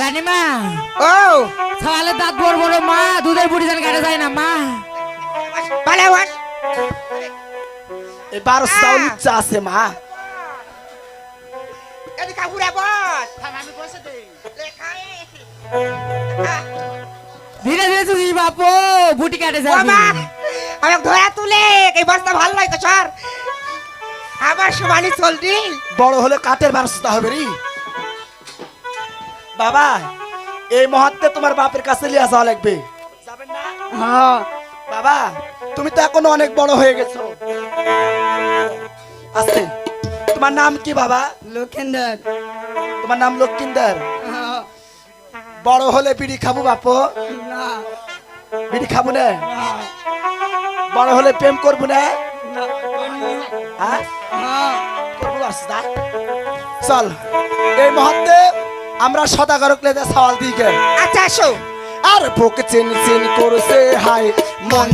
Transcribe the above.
রানীমা। ও! সকালে দাঁত বড় বড় মা দুধের বুড়ি জান কাটে যায় না মা। এই বারোশো চাউল আছে মা। এদিকে বস। আমি বসে দেই। লেখাই ধীরে ধীরে চুকিস বাপু বুটি কাটে ও যায় আমি ধরা তুলে এই বস্তা ভালো নয় সর আমার সমানই চলতি বড় হলে কাঠের বারোশোটা হবে রে। বাবা এই মুহূর্তে তোমার বাপের কাছে লিয়া যাওয়া লাগবে। যাবেন না? হ্যাঁ। বাবা তুমি তো এখনও অনেক বড় হয়ে গেছো। আস্তে তোমার নাম কি বাবা? লক্ষেন্দর। তোমার নাম লক্ষ্মীন্দর বড় হলে বিড়ি খাব বাপ? বিড়ি খাব না? বড় হলে প্রেম করব না? হ্যাঁ? চল। এই মুহূর্তে আমরা সদাগরক লেদে সওয়াল দিকে। আচ্ছা আসো। আর বুক চিন চিন করছে হাই মন